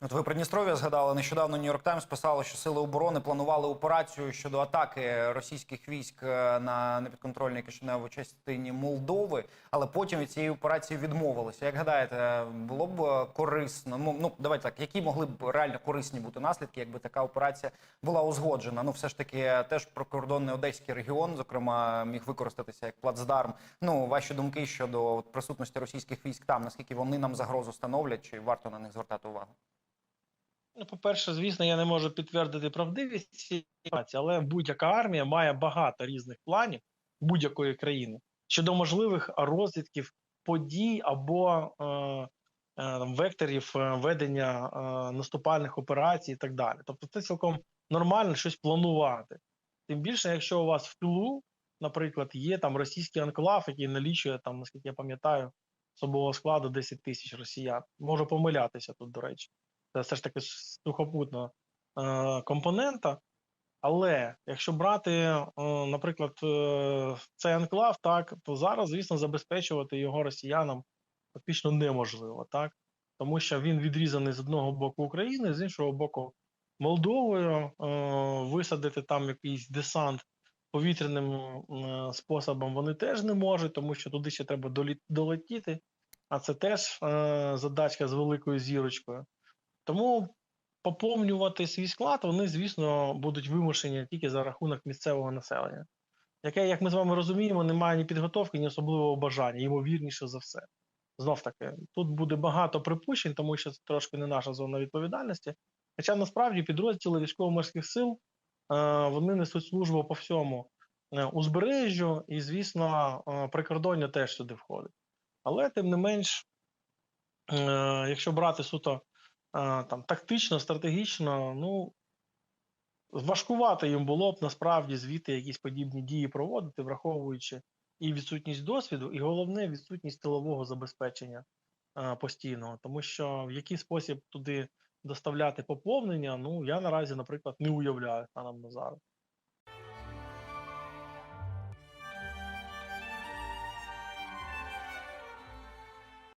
От ви Придністров'я згадали нещодавно. Нью-Йорк Таймс писало, що сили оборони планували операцію щодо атаки російських військ е, на непідконтрольній Кишиневу частині Молдови, але потім від цієї операції відмовилися. Як гадаєте, було б е, корисно? Ну, ну давайте так, які могли б реально корисні бути наслідки, якби така операція була узгоджена? Ну, все ж таки, теж прикордонний одеський регіон, зокрема, міг використатися як плацдарм. Ну, ваші думки щодо присутності російських військ там, наскільки вони нам загрозу становлять, чи варто на них звертати увагу? Ну, по-перше, звісно, я не можу підтвердити правдивість цієї інформації, але будь-яка армія має багато різних планів будь-якої країни щодо можливих розвідків подій або е, е, векторів е, ведення е, наступальних операцій і так далі. Тобто, це цілком нормально щось планувати. Тим більше, якщо у вас в тилу, наприклад, є там російський анклав, який налічує там, наскільки я пам'ятаю, особового складу 10 тисяч росіян. Можу помилятися тут, до речі це все ж таки сухопутна е, компонента. Але якщо брати, е, наприклад, е, цей анклав, так то зараз, звісно, забезпечувати його росіянам фактично неможливо, так тому що він відрізаний з одного боку України, з іншого боку Молдовою. Е, висадити там якийсь десант повітряним е, способом вони теж не можуть, тому що туди ще треба долетіти. А це теж е, задачка з великою зірочкою. Тому поповнювати свій склад вони, звісно, будуть вимушені тільки за рахунок місцевого населення, яке, як ми з вами розуміємо, не має ні підготовки, ні особливого бажання, ймовірніше за все. Знов таки, тут буде багато припущень, тому що це трошки не наша зона відповідальності. Хоча насправді підрозділи військово-морських сил е, вони несуть службу по всьому е, узбережжю, і, звісно, е, прикордоння теж сюди входить. Але тим не менш, якщо брати суто там тактично, стратегічно, ну важкувато їм було б насправді звідти якісь подібні дії проводити, враховуючи і відсутність досвіду, і головне відсутність тилового забезпечення постійного, тому що в який спосіб туди доставляти поповнення, ну я наразі, наприклад, не уявляю станом на зараз.